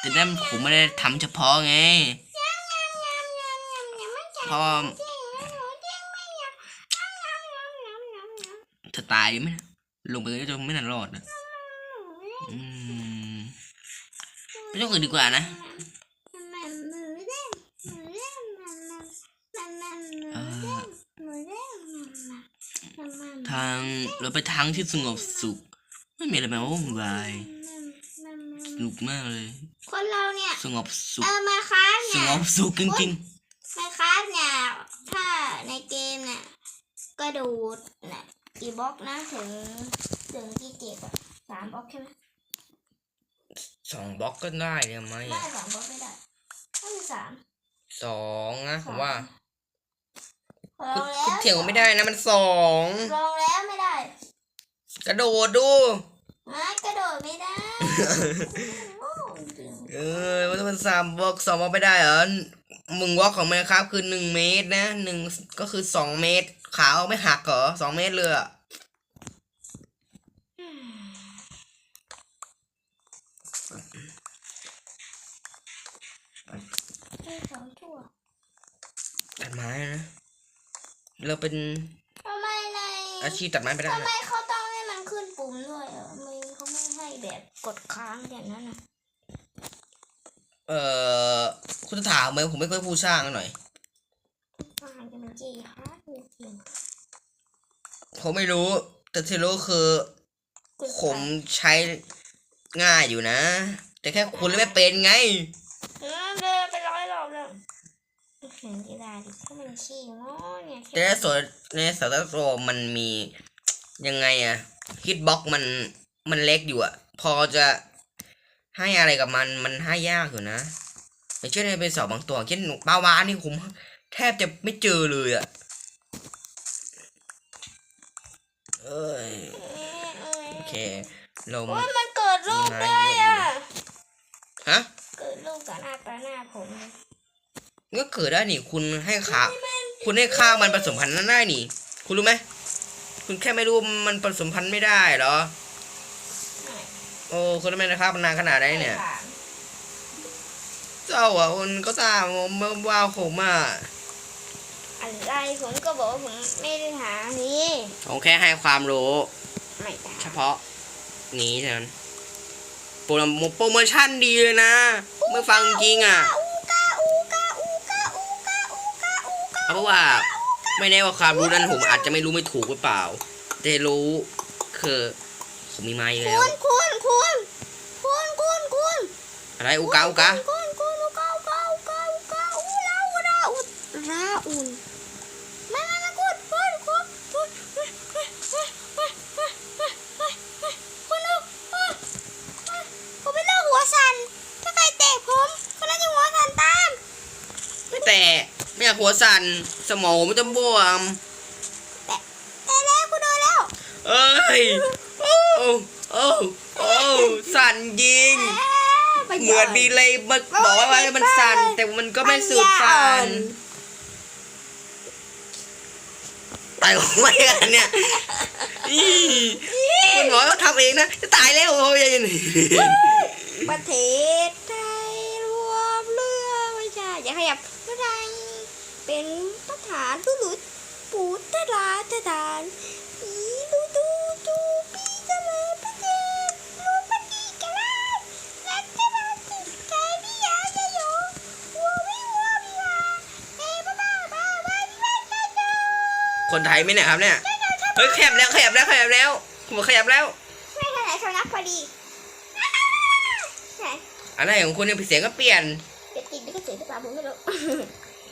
แต่นั่นผมไม่ได้ทำเฉพาะไงเพราะว่าตายไหมเนี่ยลงไปก็จะไม่น่ารอดนะอืมไม่ต้องอื่นดีกว่านะทางเราไปทางที่สงบสุข ไม่มีอะไรมาวุ่นวาย นุกมากเลย คนเราเนี่ย สงบสุข เออมาค้าสเนี่ยงบสุขจริงมาค้าเนี่ย ถ้าในเกมเนี่ยกระโดดเนี่ยกี่บล็อกนะถึงถึงกี่เจ็บอะสามบล็อกใช่ไหมๆสองบล็อกก็ได้เนี่ยไหมไม่สองบล็อกไม่ได้ต้องมีสามสองนะผมว่าลองคุณแล้วเถียงผมไม่ได้นะมันสองลองแล้วไม่ได้ กระโดดดู ไม่กระโดดไม่ได้โอ้จริง เออมันมันสามบล็อกสองบล็อกไม่ได้เหรอมึงบล็อกของแมครับคือหนึ่งเมตรนะหนึ่งก็คือสองเมตร ขาเอาไม่หักเหรอสองเมตรเลยอะให้เขาชั่วตัดไม้นะ เราเป็นทำไมในอาชีพตัดไม้ไปได้ทำนะไมเขา แบบกดค้างอย่างนั้นอะเออคุณจะถามไหมผมไม่เคยพูดสร้างหน่อยอาหารจะมันจีฮาร์ดจริงผมไม่รู้ แต่ที่รู้คือๆกดผมใช้ง่ายอยู่นะ แต่แค่คุณเล่นไม่เป็นไงเออเดินไปร้อยรอบแล้วเห็นกีฬาดิถ้ามันชี้งอเนี่ยแต่ในส่วนในสารโซมันมียังไงอะฮิตบ็อกมันมันเล็กอยู่อะ พอจะให้อะไรกับมันมันให้ยากอยู่นะอย่างเช่นในเป็นสอบบางตัวเช่นปลาวานนี่ผมแทบจะไม่เจอเลยอะเอ้ยโอเคเราโอ้ยมันเกิดลูกได้อะฮะเกิดลูกต่อหน้าต่อหน้าผมเลยก็เกิดได้นี่คุณให้ขาคุณให้ข้าวมันผสมพันธุ์นั้นได้นี่ คุณรู้ไหมคุณแค่ไม่รู้มันผสมพันธุ์ไม่ได้เหรอ โอ้คุณทำไมนะครับมันนานขนาดไหนเนี่ยไม่ถามเจ้าอะคุณก็ตามผมมาว่าผมอะอะไรผมก็บอกว่าผมไม่ได้ถามนี่ผมแค่ให้ความรู้ ไม่ถามเฉพาะ นี้เท่านั้นโปรโมโปรโมชั่นดีเลยนะไม่ฟังจริงอะอูกาอูกาอูกาอูกาอูกาอูกาเพราะว่าไม่แน่ว่าความรู้นั้นผมอาจจะไม่รู้ไม่ถูกหรือเปล่า แต่รู้คือผมมีมาอยู่แล้วคุณคุณ คุณคุณคุณคุณอะไรอุกาอุกาคุณคุณอูกาอูกาอูกาอูกาอูลาอูลาอูราอุนมามามาคุณคุณคุณคุณคุณลูกผมเป็นโรคหัวสั่นถ้าใครเตะผมคนนั้นจะหัวสั่นตามไม่แต่ไม่อยากหัวสั่นสมองมันจะบวมแต่แต่แล้วกูโดนแล้วเอ้ยโอ้โอ้โอ้ สั่นจริง เหมือนมีอะไรมาบอกว่าว่ามันสั่น แต่มันก็ไม่สุดสั่นตายของไม่กันเนี่ยอีคุณหมอเขาทำเองนะจะตายแล้วโอ้ยประเทศไทยรวมเรือไม่ใช่อย่าขยับไม่ได้เป็นประธานตุลุ คนไทยไหมเนี่ยครับเนี่ยเฮ้ยขยับแล้วขยับแล้วขยับแล้วผมบอกขยับแล้วไม่ขนาดเขานักพอดีไหนอะไรของคุณเนี่ยเสียงก็เปลี่ยนเด็กติดนี่ก็เสียหรือเปล่าผมไม่รู้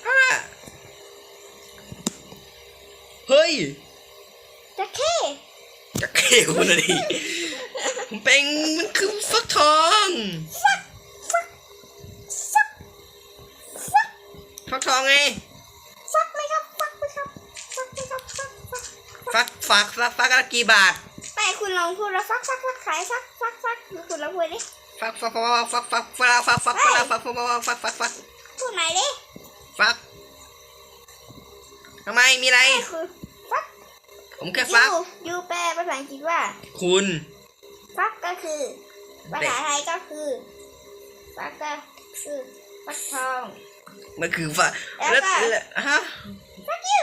อะเฮ้ยจะเข้จะเขี้ยวคุณนะดิผมเป็นมันคือฟักทองฟักฟักฟักฟักฟักทองไง ฟักฟักฟักฟักฟักละกี่บาทไปคุณลองพูดแล้วฟักฟักฟักขายฟักฟักฟักคุณลองพูดดิฟักฟักฟักฟักฟักฟักฟักฟักฟักฟักฟักฟักฟักฟักฟักพูดไหนดิฟักทำไมมีอะไรคือฟักผมแค่ฟักยูยูแปลภาษาอังกฤษว่า คุณฟักก็คือภาษาไทยก็คือฟักก็คือฟักทองมันคือฟ้าแล้วก็แล้วฮะฟักยู